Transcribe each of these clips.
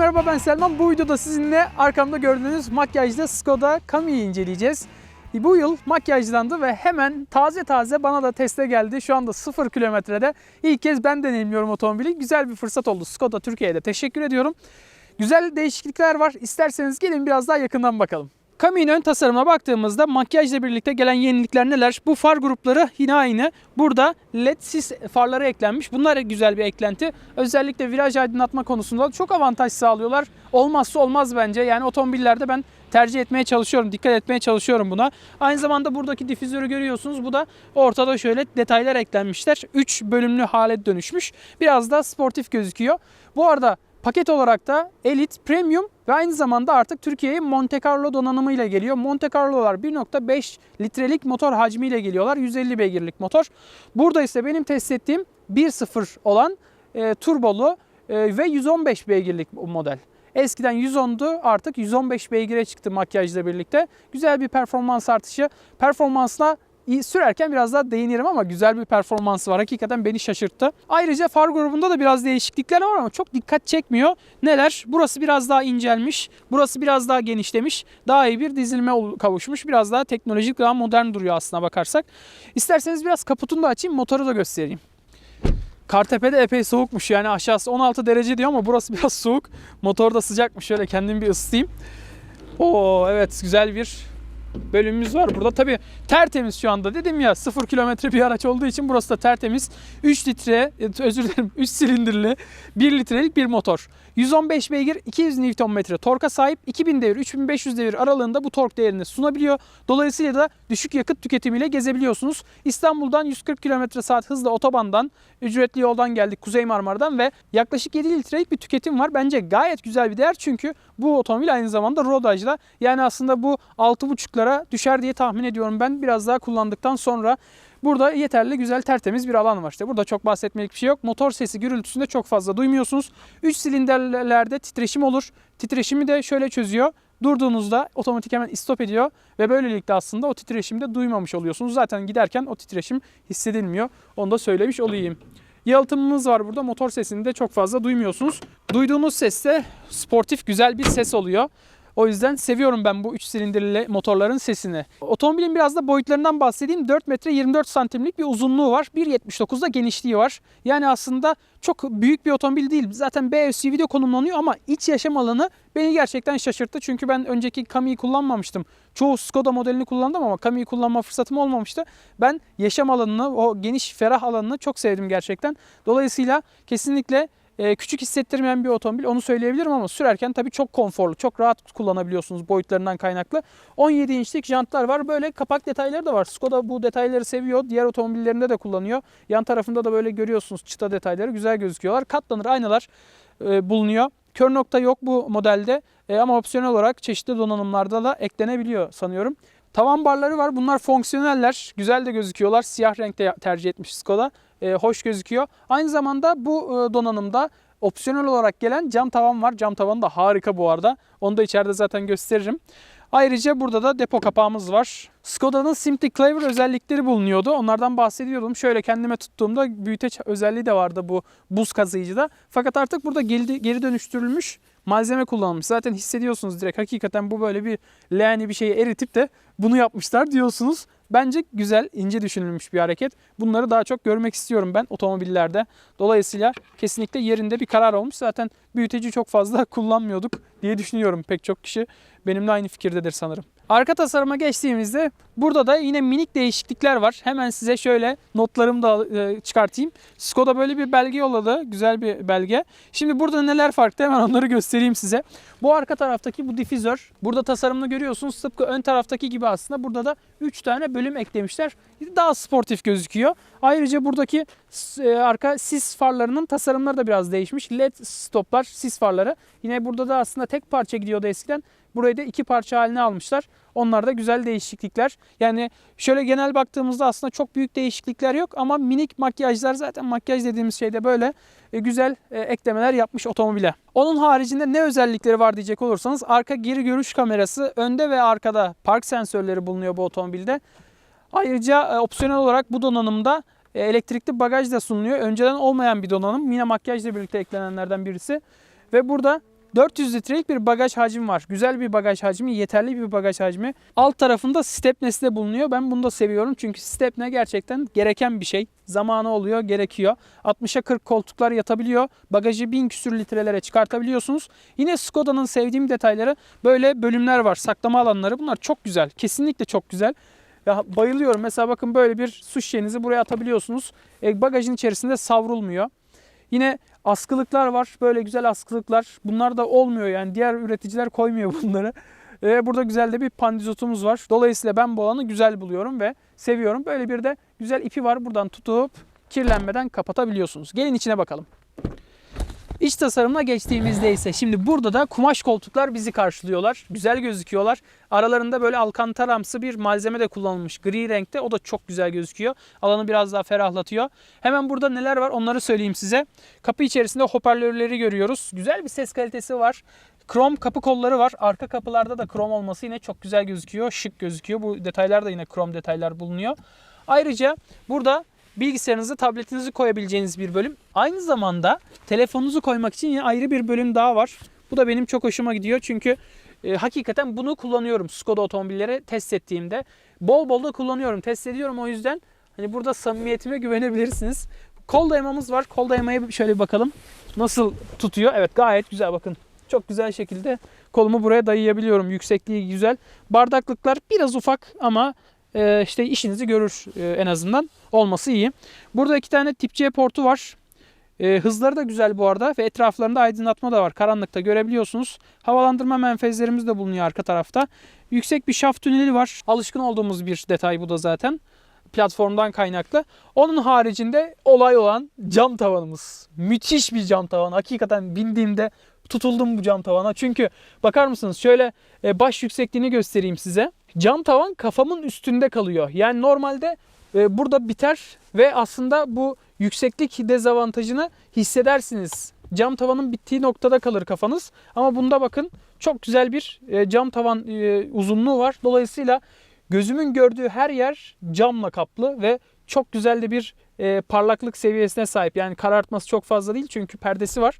Merhaba ben Selman. Bu videoda sizinle arkamda gördüğünüz makyajda Skoda Kami'yi inceleyeceğiz. Bu yıl makyajlandı ve hemen taze taze bana da teste geldi. Şu anda 0 kilometrede. İlk kez ben deneyimliyorum otomobili. Güzel bir fırsat oldu Skoda Türkiye'de. Teşekkür ediyorum. Güzel değişiklikler var. İsterseniz gelin biraz daha yakından bakalım. Kami'nin ön tasarımına baktığımızda makyajla birlikte gelen yenilikler neler? Bu far grupları yine aynı. Burada led sis farları eklenmiş. Bunlar güzel bir eklenti. Özellikle viraj aydınlatma konusunda çok avantaj sağlıyorlar. Olmazsa olmaz bence. Yani otomobillerde ben tercih etmeye çalışıyorum. Dikkat etmeye çalışıyorum buna. Aynı zamanda buradaki difüzörü görüyorsunuz. Bu da ortada şöyle detaylar eklenmişler. 3 bölümlü hale dönüşmüş. Biraz da sportif gözüküyor. Bu arada Paket olarak da Elite, Premium ve aynı zamanda artık Türkiye'ye Monte Carlo donanımıyla geliyor. Monte Carlo'lar 1.5 litrelik motor hacmiyle geliyorlar. 150 beygirlik motor. Burada ise benim test ettiğim 1.0 olan e, turbolu e, ve 115 beygirlik model. Eskiden 110'du artık 115 beygire çıktı makyajla birlikte. Güzel bir performans artışı. Performansla sürerken biraz daha değinirim ama güzel bir performansı var. Hakikaten beni şaşırttı. Ayrıca far grubunda da biraz değişiklikler var ama çok dikkat çekmiyor. Neler? Burası biraz daha incelmiş. Burası biraz daha genişlemiş. Daha iyi bir dizilme kavuşmuş. Biraz daha teknolojik, daha modern duruyor aslına bakarsak. İsterseniz biraz kaputunu da açayım, motoru da göstereyim. Kartepe'de epey soğukmuş yani aşağısı 16 derece diyor ama burası biraz soğuk. Motor da sıcakmış şöyle kendimi bir ısıtayım. Oo evet güzel bir bölümümüz var. Burada tabii tertemiz şu anda dedim ya 0 kilometre bir araç olduğu için burası da tertemiz. 3 litre e, özür dilerim 3 silindirli 1 litrelik bir motor. 115 beygir 200 Nm torka sahip 2000 devir 3500 devir aralığında bu tork değerini sunabiliyor. Dolayısıyla da düşük yakıt tüketimiyle gezebiliyorsunuz. İstanbul'dan 140 km saat hızla otobandan ücretli yoldan geldik Kuzey Marmara'dan ve yaklaşık 7 litrelik bir tüketim var. Bence gayet güzel bir değer çünkü bu otomobil aynı zamanda rodajda. Yani aslında bu 6.5'lara düşer diye tahmin ediyorum ben biraz daha kullandıktan sonra. Burada yeterli güzel tertemiz bir alan var. İşte burada çok bahsetmelik bir şey yok. Motor sesi gürültüsünde çok fazla duymuyorsunuz. 3 silindirlerde titreşim olur. Titreşimi de şöyle çözüyor. Durduğunuzda otomatik hemen stop ediyor ve böylelikle aslında o titreşimi de duymamış oluyorsunuz. Zaten giderken o titreşim hissedilmiyor. Onu da söylemiş olayım. Yalıtımımız var burada. Motor sesini de çok fazla duymuyorsunuz. Duyduğunuz ses de sportif güzel bir ses oluyor. O yüzden seviyorum ben bu 3 silindirli motorların sesini. Otomobilin biraz da boyutlarından bahsedeyim. 4 metre 24 santimlik bir uzunluğu var. 1.79'da genişliği var. Yani aslında çok büyük bir otomobil değil. Zaten B SUV'de konumlanıyor ama iç yaşam alanı beni gerçekten şaşırttı. Çünkü ben önceki Kami'yi kullanmamıştım. Çoğu Skoda modelini kullandım ama Kami'yi kullanma fırsatım olmamıştı. Ben yaşam alanını, o geniş ferah alanını çok sevdim gerçekten. Dolayısıyla kesinlikle e, küçük hissettirmeyen bir otomobil onu söyleyebilirim ama sürerken tabii çok konforlu, çok rahat kullanabiliyorsunuz boyutlarından kaynaklı. 17 inçlik jantlar var. Böyle kapak detayları da var. Skoda bu detayları seviyor. Diğer otomobillerinde de kullanıyor. Yan tarafında da böyle görüyorsunuz çıta detayları güzel gözüküyorlar. Katlanır aynalar e, bulunuyor. Kör nokta yok bu modelde E, ama opsiyonel olarak çeşitli donanımlarda da eklenebiliyor sanıyorum. Tavan barları var. Bunlar fonksiyoneller. Güzel de gözüküyorlar. Siyah renkte tercih etmiş Skoda. E, hoş gözüküyor. Aynı zamanda bu e, donanımda opsiyonel olarak gelen cam tavan var. Cam tavan da harika bu arada. Onu da içeride zaten gösteririm. Ayrıca burada da depo kapağımız var. Skoda'nın Simply Clever özellikleri bulunuyordu. Onlardan bahsediyordum. Şöyle kendime tuttuğumda büyüteç özelliği de vardı bu buz kazıyıcıda. Fakat artık burada geri, geri dönüştürülmüş malzeme kullanılmış. Zaten hissediyorsunuz direkt. Hakikaten bu böyle bir leğeni bir şeyi eritip de bunu yapmışlar diyorsunuz. Bence güzel, ince düşünülmüş bir hareket. Bunları daha çok görmek istiyorum ben otomobillerde. Dolayısıyla kesinlikle yerinde bir karar olmuş. Zaten büyüteci çok fazla kullanmıyorduk diye düşünüyorum. Pek çok kişi benimle aynı fikirdedir sanırım. Arka tasarıma geçtiğimizde burada da yine minik değişiklikler var. Hemen size şöyle notlarımı da e, çıkartayım. Skoda böyle bir belge yolladı. Güzel bir belge. Şimdi burada neler farklı hemen onları göstereyim size. Bu arka taraftaki bu difüzör. Burada tasarımını görüyorsunuz. Tıpkı ön taraftaki gibi aslında. Burada da 3 tane bölüm eklemişler. Daha sportif gözüküyor. Ayrıca buradaki e, arka sis farlarının tasarımları da biraz değişmiş. LED stoplar, sis farları. Yine burada da aslında tek parça gidiyordu eskiden. Burayı da iki parça haline almışlar. Onlar da güzel değişiklikler. Yani şöyle genel baktığımızda aslında çok büyük değişiklikler yok ama minik makyajlar zaten makyaj dediğimiz şeyde böyle e, güzel e, eklemeler yapmış otomobile. Onun haricinde ne özellikleri var diyecek olursanız arka geri görüş kamerası, önde ve arkada park sensörleri bulunuyor bu otomobilde. Ayrıca e, opsiyonel olarak bu donanımda elektrikli bagaj da sunuluyor. Önceden olmayan bir donanım. Yine makyajla birlikte eklenenlerden birisi. Ve burada 400 litrelik bir bagaj hacmi var. Güzel bir bagaj hacmi, yeterli bir bagaj hacmi. Alt tarafında stepnesi de bulunuyor. Ben bunu da seviyorum çünkü stepne gerçekten gereken bir şey. Zamanı oluyor, gerekiyor. 60'a 40 koltuklar yatabiliyor. Bagajı 1000 küsür litrelere çıkartabiliyorsunuz. Yine Skoda'nın sevdiğim detayları böyle bölümler var. Saklama alanları. Bunlar çok güzel. Kesinlikle çok güzel. Ya bayılıyorum. Mesela bakın böyle bir su şişenizi buraya atabiliyorsunuz. E, bagajın içerisinde savrulmuyor. Yine askılıklar var. Böyle güzel askılıklar. Bunlar da olmuyor yani. Diğer üreticiler koymuyor bunları. Ve burada güzel de bir pandizotumuz var. Dolayısıyla ben bu alanı güzel buluyorum ve seviyorum. Böyle bir de güzel ipi var. Buradan tutup kirlenmeden kapatabiliyorsunuz. Gelin içine bakalım. İç tasarımına geçtiğimizde ise şimdi burada da kumaş koltuklar bizi karşılıyorlar. Güzel gözüküyorlar. Aralarında böyle alkantaramsı bir malzeme de kullanılmış gri renkte. O da çok güzel gözüküyor. Alanı biraz daha ferahlatıyor. Hemen burada neler var onları söyleyeyim size. Kapı içerisinde hoparlörleri görüyoruz. Güzel bir ses kalitesi var. Krom kapı kolları var. Arka kapılarda da krom olması yine çok güzel gözüküyor. Şık gözüküyor. Bu detaylar da yine krom detaylar bulunuyor. Ayrıca burada bilgisayarınızı, tabletinizi koyabileceğiniz bir bölüm. Aynı zamanda telefonunuzu koymak için yine ayrı bir bölüm daha var. Bu da benim çok hoşuma gidiyor çünkü e, hakikaten bunu kullanıyorum Skoda otomobilleri test ettiğimde. Bol bol da kullanıyorum, test ediyorum o yüzden hani burada samimiyetime güvenebilirsiniz. Kol dayamamız var. Kol dayamaya şöyle bir bakalım. Nasıl tutuyor? Evet gayet güzel bakın. Çok güzel şekilde kolumu buraya dayayabiliyorum. Yüksekliği güzel. Bardaklıklar biraz ufak ama e, işte işinizi görür e, en azından. Olması iyi. Burada iki tane tip C portu var. E, hızları da güzel bu arada ve etraflarında aydınlatma da var. Karanlıkta görebiliyorsunuz. Havalandırma menfezlerimiz de bulunuyor arka tarafta. Yüksek bir şaft tüneli var. Alışkın olduğumuz bir detay bu da zaten. Platformdan kaynaklı. Onun haricinde olay olan cam tavanımız. Müthiş bir cam tavan. Hakikaten bindiğimde tutuldum bu cam tavana. Çünkü bakar mısınız şöyle e, baş yüksekliğini göstereyim size. Cam tavan kafamın üstünde kalıyor. Yani normalde e, burada biter ve aslında bu yükseklik dezavantajını hissedersiniz. Cam tavanın bittiği noktada kalır kafanız. Ama bunda bakın çok güzel bir e, cam tavan e, uzunluğu var. Dolayısıyla gözümün gördüğü her yer camla kaplı ve çok güzel de bir e, parlaklık seviyesine sahip. Yani karartması çok fazla değil çünkü perdesi var.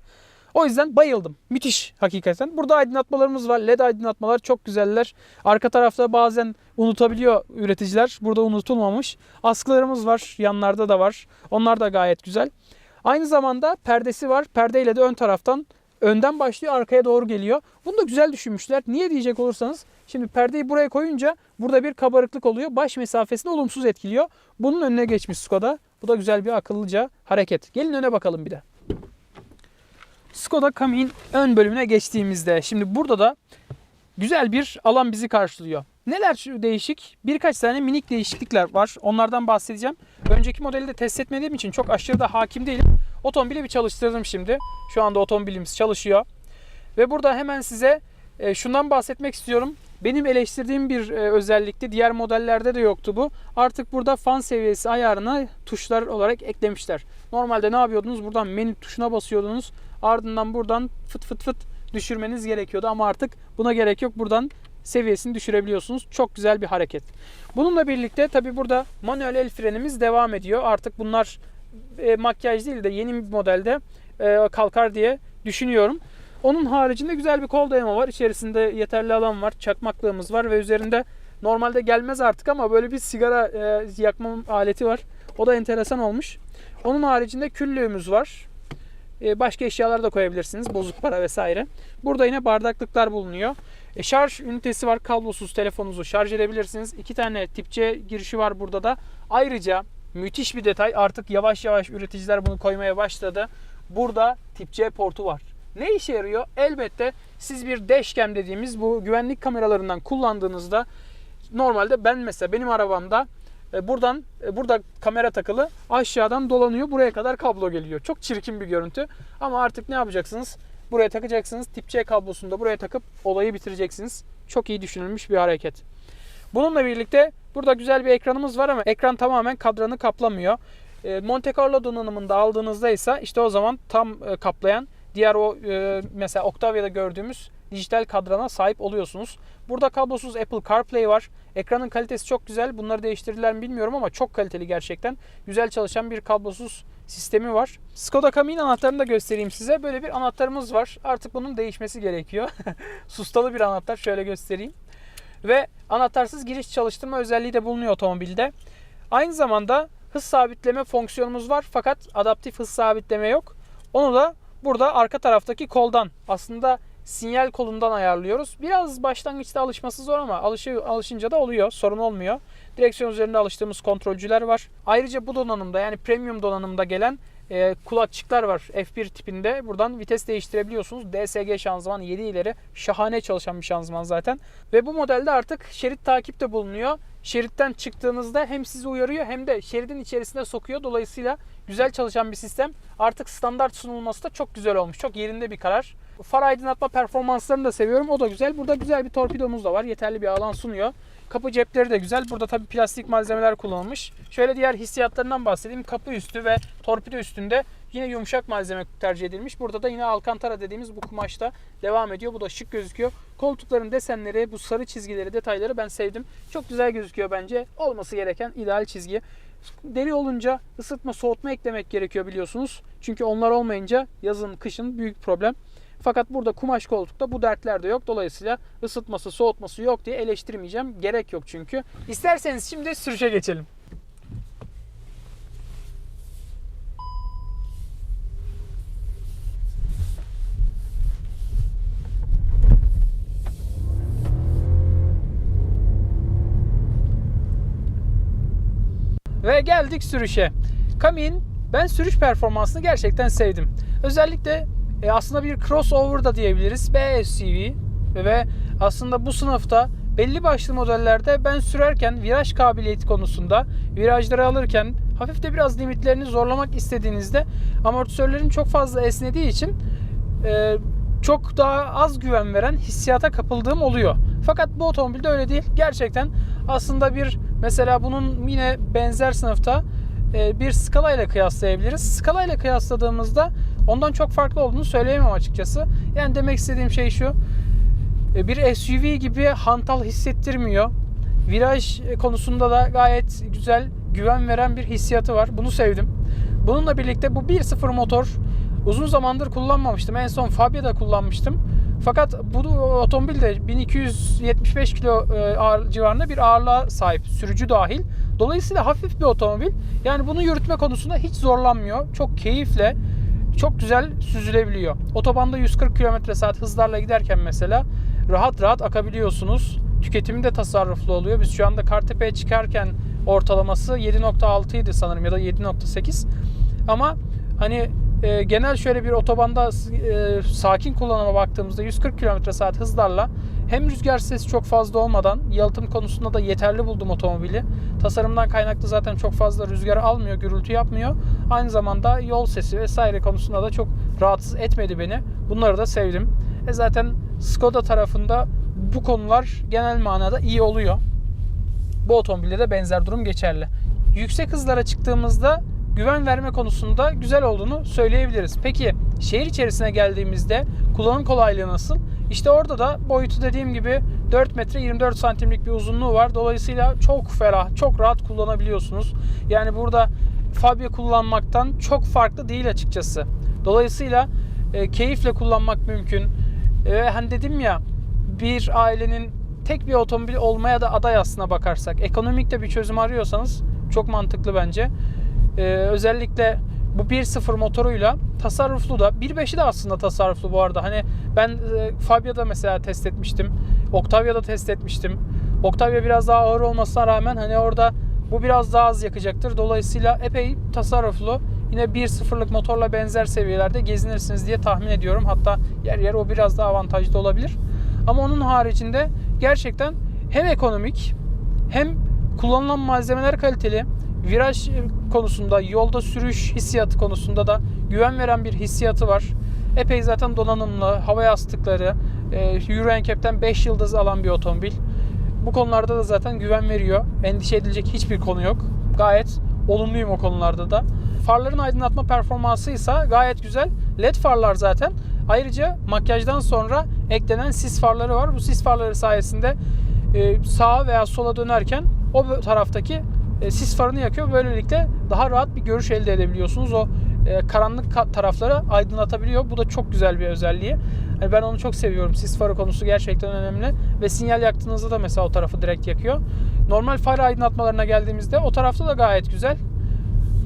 O yüzden bayıldım. Müthiş hakikaten. Burada aydınlatmalarımız var. LED aydınlatmalar çok güzeller. Arka tarafta bazen unutabiliyor üreticiler. Burada unutulmamış. Askılarımız var. Yanlarda da var. Onlar da gayet güzel. Aynı zamanda perdesi var. Perdeyle de ön taraftan önden başlıyor arkaya doğru geliyor. Bunu da güzel düşünmüşler. Niye diyecek olursanız şimdi perdeyi buraya koyunca burada bir kabarıklık oluyor. Baş mesafesini olumsuz etkiliyor. Bunun önüne geçmiş Skoda. Bu da güzel bir akıllıca hareket. Gelin öne bakalım bir de. Skoda Kami'nin ön bölümüne geçtiğimizde şimdi burada da güzel bir alan bizi karşılıyor. Neler şu değişik? Birkaç tane minik değişiklikler var. Onlardan bahsedeceğim. Önceki modeli de test etmediğim için çok aşırı da hakim değilim. Otomobili bir çalıştırdım şimdi. Şu anda otomobilimiz çalışıyor. Ve burada hemen size e, şundan bahsetmek istiyorum. Benim eleştirdiğim bir e, özellikti. Diğer modellerde de yoktu bu. Artık burada fan seviyesi ayarına tuşlar olarak eklemişler. Normalde ne yapıyordunuz? Buradan menü tuşuna basıyordunuz. Ardından buradan fıt fıt fıt düşürmeniz gerekiyordu ama artık buna gerek yok. Buradan seviyesini düşürebiliyorsunuz. Çok güzel bir hareket. Bununla birlikte tabi burada manuel el frenimiz devam ediyor. Artık bunlar e, makyaj değil de yeni bir modelde e, kalkar diye düşünüyorum. Onun haricinde güzel bir kol dayama var. İçerisinde yeterli alan var. Çakmaklığımız var ve üzerinde normalde gelmez artık ama böyle bir sigara e, yakma aleti var. O da enteresan olmuş. Onun haricinde küllüğümüz var. E, başka eşyalar da koyabilirsiniz. Bozuk para vesaire. Burada yine bardaklıklar bulunuyor. E, şarj ünitesi var. Kablosuz telefonunuzu şarj edebilirsiniz. İki tane tip C girişi var burada da. Ayrıca müthiş bir detay. Artık yavaş yavaş üreticiler bunu koymaya başladı. Burada tip C portu var. Ne işe yarıyor? Elbette siz bir dashcam dediğimiz bu güvenlik kameralarından kullandığınızda normalde ben mesela benim arabamda e, buradan e, burada kamera takılı aşağıdan dolanıyor buraya kadar kablo geliyor. Çok çirkin bir görüntü ama artık ne yapacaksınız? Buraya takacaksınız. Tip C kablosunu da buraya takıp olayı bitireceksiniz. Çok iyi düşünülmüş bir hareket. Bununla birlikte burada güzel bir ekranımız var ama ekran tamamen kadranı kaplamıyor. E, Monte Carlo donanımında aldığınızda ise işte o zaman tam kaplayan diğer o e, mesela Octavia'da gördüğümüz dijital kadrana sahip oluyorsunuz. Burada kablosuz Apple CarPlay var. Ekranın kalitesi çok güzel. Bunları değiştirdiler mi bilmiyorum ama çok kaliteli gerçekten. Güzel çalışan bir kablosuz sistemi var. Skoda Kami'nin anahtarını da göstereyim size. Böyle bir anahtarımız var. Artık bunun değişmesi gerekiyor. Sustalı bir anahtar. Şöyle göstereyim. Ve anahtarsız giriş çalıştırma özelliği de bulunuyor otomobilde. Aynı zamanda hız sabitleme fonksiyonumuz var fakat adaptif hız sabitleme yok. Onu da burada arka taraftaki koldan aslında sinyal kolundan ayarlıyoruz. Biraz başlangıçta alışması zor ama alışı, alışınca da oluyor. Sorun olmuyor. Direksiyon üzerinde alıştığımız kontrolcüler var. Ayrıca bu donanımda yani premium donanımda gelen e, kulakçıklar var F1 tipinde. Buradan vites değiştirebiliyorsunuz. DSG şanzıman 7 ileri. Şahane çalışan bir şanzıman zaten. Ve bu modelde artık şerit takip de bulunuyor. Şeritten çıktığınızda hem sizi uyarıyor hem de şeridin içerisine sokuyor. Dolayısıyla güzel çalışan bir sistem. Artık standart sunulması da çok güzel olmuş. Çok yerinde bir karar. Far aydınlatma performanslarını da seviyorum. O da güzel. Burada güzel bir torpidomuz da var. Yeterli bir alan sunuyor. Kapı cepleri de güzel. Burada tabii plastik malzemeler kullanılmış. Şöyle diğer hissiyatlarından bahsedeyim. Kapı üstü ve torpido üstünde yine yumuşak malzeme tercih edilmiş. Burada da yine alcantara dediğimiz bu kumaşta devam ediyor. Bu da şık gözüküyor. Koltukların desenleri, bu sarı çizgileri, detayları ben sevdim. Çok güzel gözüküyor bence. Olması gereken ideal çizgi. Deri olunca ısıtma, soğutma eklemek gerekiyor biliyorsunuz. Çünkü onlar olmayınca yazın, kışın büyük problem. Fakat burada kumaş koltukta bu dertler de yok. Dolayısıyla ısıtması, soğutması yok diye eleştirmeyeceğim. Gerek yok çünkü. İsterseniz şimdi sürüşe geçelim. Geldik sürüşe. Kami'nin ben sürüş performansını gerçekten sevdim. Özellikle e, aslında bir crossover da diyebiliriz. B SUV ve aslında bu sınıfta belli başlı modellerde ben sürerken viraj kabiliyeti konusunda virajları alırken hafif de biraz limitlerini zorlamak istediğinizde amortisörlerin çok fazla esnediği için e, çok daha az güven veren hissiyata kapıldığım oluyor. Fakat bu otomobilde öyle değil. Gerçekten aslında bir mesela bunun yine benzer sınıfta e, bir Scala ile kıyaslayabiliriz. Scala ile kıyasladığımızda ondan çok farklı olduğunu söyleyemem açıkçası. Yani demek istediğim şey şu. e, Bir SUV gibi hantal hissettirmiyor. Viraj konusunda da gayet güzel, güven veren bir hissiyatı var. Bunu sevdim. Bununla birlikte bu 1.0 motor uzun zamandır kullanmamıştım. En son Fabia'da kullanmıştım. Fakat bu otomobil de 1275 kilo e, ağır, civarında bir ağırlığa sahip. Sürücü dahil. Dolayısıyla hafif bir otomobil. Yani bunu yürütme konusunda hiç zorlanmıyor. Çok keyifle, çok güzel süzülebiliyor. Otobanda 140 km saat hızlarla giderken mesela rahat rahat akabiliyorsunuz. Tüketimi de tasarruflu oluyor. Biz şu anda Kartepe'ye çıkarken ortalaması 7.6 idi sanırım ya da 7.8. Ama hani e, genel şöyle bir otobanda e, sakin kullanıma baktığımızda 140 km saat hızlarla hem rüzgar sesi çok fazla olmadan yalıtım konusunda da yeterli buldum otomobili. Tasarımdan kaynaklı zaten çok fazla rüzgar almıyor, gürültü yapmıyor. Aynı zamanda yol sesi vesaire konusunda da çok rahatsız etmedi beni. Bunları da sevdim. E zaten Skoda tarafında bu konular genel manada iyi oluyor. Bu otomobilde de benzer durum geçerli. Yüksek hızlara çıktığımızda güven verme konusunda güzel olduğunu söyleyebiliriz. Peki şehir içerisine geldiğimizde kullanım kolaylığı nasıl? İşte orada da boyutu dediğim gibi 4 metre 24 santimlik bir uzunluğu var. Dolayısıyla çok ferah, çok rahat kullanabiliyorsunuz. Yani burada Fabia kullanmaktan çok farklı değil açıkçası. Dolayısıyla e, keyifle kullanmak mümkün. E, hani dedim ya bir ailenin tek bir otomobil olmaya da aday aslına bakarsak. Ekonomik de bir çözüm arıyorsanız çok mantıklı bence. Ee, özellikle bu 1.0 motoruyla tasarruflu da 1.5'i de aslında tasarruflu bu arada. Hani ben e, Fabia'da mesela test etmiştim. Octavia'da test etmiştim. Octavia biraz daha ağır olmasına rağmen hani orada bu biraz daha az yakacaktır. Dolayısıyla epey tasarruflu. Yine 1.0'lık motorla benzer seviyelerde gezinirsiniz diye tahmin ediyorum. Hatta yer yer o biraz daha avantajlı olabilir. Ama onun haricinde gerçekten hem ekonomik hem kullanılan malzemeler kaliteli viraj konusunda, yolda sürüş hissiyatı konusunda da güven veren bir hissiyatı var. Epey zaten donanımlı, hava yastıkları, Euro NCAP'ten 5 yıldız alan bir otomobil. Bu konularda da zaten güven veriyor. Endişe edilecek hiçbir konu yok. Gayet olumluyum o konularda da. Farların aydınlatma performansı ise gayet güzel. LED farlar zaten. Ayrıca makyajdan sonra eklenen sis farları var. Bu sis farları sayesinde e, sağa veya sola dönerken o taraftaki e, sis farını yakıyor. Böylelikle daha rahat bir görüş elde edebiliyorsunuz. O e, karanlık ka- tarafları aydınlatabiliyor. Bu da çok güzel bir özelliği. Yani ben onu çok seviyorum. Sis farı konusu gerçekten önemli. Ve sinyal yaktığınızda da mesela o tarafı direkt yakıyor. Normal far aydınlatmalarına geldiğimizde o tarafta da gayet güzel.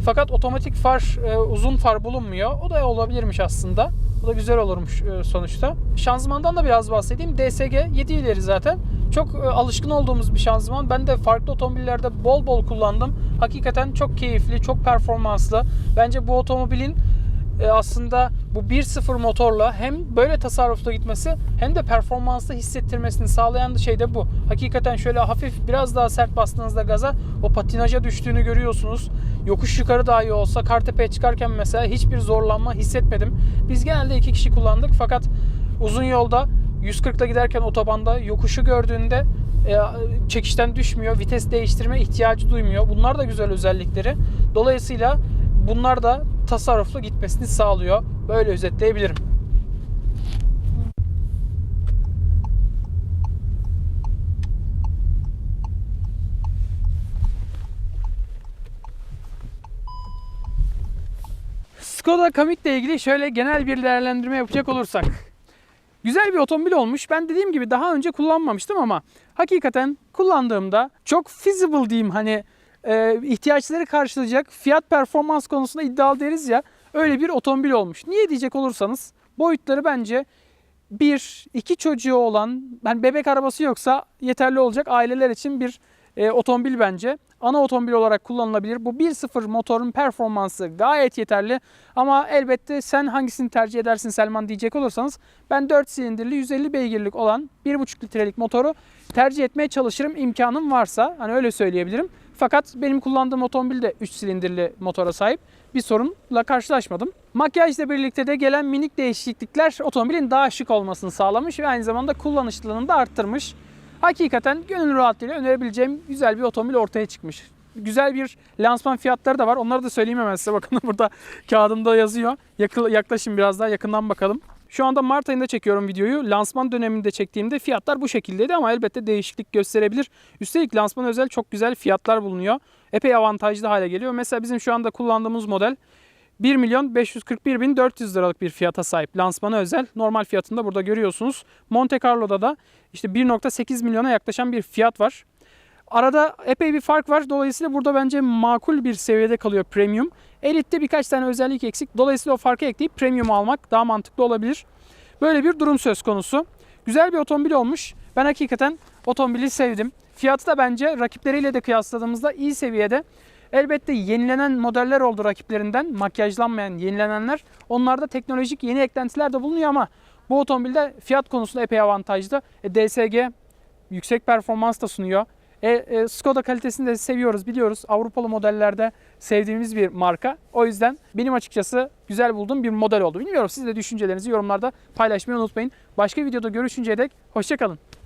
Fakat otomatik far, e, uzun far bulunmuyor. O da olabilirmiş aslında. O da güzel olurmuş e, sonuçta. Şanzımandan da biraz bahsedeyim. DSG 7 ileri zaten. Çok e, alışkın olduğumuz bir şanzıman. Ben de farklı otomobillerde bol bol kullandım. Hakikaten çok keyifli, çok performanslı. Bence bu otomobilin e, aslında bu 1.0 motorla hem böyle tasarrufta gitmesi hem de performanslı hissettirmesini sağlayan şey de bu. Hakikaten şöyle hafif biraz daha sert bastığınızda gaza o patinaja düştüğünü görüyorsunuz. Yokuş yukarı dahi olsa Kartepe'ye çıkarken mesela hiçbir zorlanma hissetmedim. Biz genelde iki kişi kullandık fakat uzun yolda 140'la giderken otobanda yokuşu gördüğünde e, çekişten düşmüyor, vites değiştirme ihtiyacı duymuyor. Bunlar da güzel özellikleri. Dolayısıyla bunlar da tasarruflu gitmesini sağlıyor. Böyle özetleyebilirim. Skoda Kamiq ile ilgili şöyle genel bir değerlendirme yapacak olursak. Güzel bir otomobil olmuş. Ben dediğim gibi daha önce kullanmamıştım ama hakikaten kullandığımda çok feasible diyeyim hani e, ihtiyaçları karşılayacak fiyat performans konusunda iddialı deriz ya öyle bir otomobil olmuş. Niye diyecek olursanız boyutları bence bir, iki çocuğu olan, ben bebek arabası yoksa yeterli olacak aileler için bir e, otomobil bence. Ana otomobil olarak kullanılabilir. Bu 1.0 motorun performansı gayet yeterli. Ama elbette sen hangisini tercih edersin Selman diyecek olursanız ben 4 silindirli 150 beygirlik olan 1.5 litrelik motoru tercih etmeye çalışırım imkanım varsa. Hani öyle söyleyebilirim. Fakat benim kullandığım otomobil de 3 silindirli motora sahip. Bir sorunla karşılaşmadım. Makyajla birlikte de gelen minik değişiklikler otomobilin daha şık olmasını sağlamış ve aynı zamanda kullanışlılığını da arttırmış. Hakikaten gönül rahatlığıyla önerebileceğim güzel bir otomobil ortaya çıkmış. Güzel bir lansman fiyatları da var. Onları da söyleyeyim hemen size. Bakın burada kağıdımda yazıyor. Yaklaşın biraz daha yakından bakalım. Şu anda Mart ayında çekiyorum videoyu. Lansman döneminde çektiğimde fiyatlar bu şekildeydi ama elbette değişiklik gösterebilir. Üstelik lansman özel çok güzel fiyatlar bulunuyor. Epey avantajlı hale geliyor. Mesela bizim şu anda kullandığımız model 1 milyon 541 bin 400 liralık bir fiyata sahip. Lansmana özel. Normal fiyatında burada görüyorsunuz. Monte Carlo'da da işte 1.8 milyona yaklaşan bir fiyat var. Arada epey bir fark var. Dolayısıyla burada bence makul bir seviyede kalıyor premium. Elite'de birkaç tane özellik eksik. Dolayısıyla o farkı ekleyip premium almak daha mantıklı olabilir. Böyle bir durum söz konusu. Güzel bir otomobil olmuş. Ben hakikaten otomobili sevdim. Fiyatı da bence rakipleriyle de kıyasladığımızda iyi seviyede. Elbette yenilenen modeller oldu rakiplerinden. Makyajlanmayan, yenilenenler. Onlarda teknolojik yeni eklentiler de bulunuyor ama bu otomobilde fiyat konusunda epey avantajlı. E, DSG yüksek performans da sunuyor. E, e, Skoda kalitesini de seviyoruz biliyoruz. Avrupalı modellerde sevdiğimiz bir marka. O yüzden benim açıkçası güzel bulduğum bir model oldu. Bilmiyorum siz de düşüncelerinizi yorumlarda paylaşmayı unutmayın. Başka videoda görüşünceye dek hoşçakalın.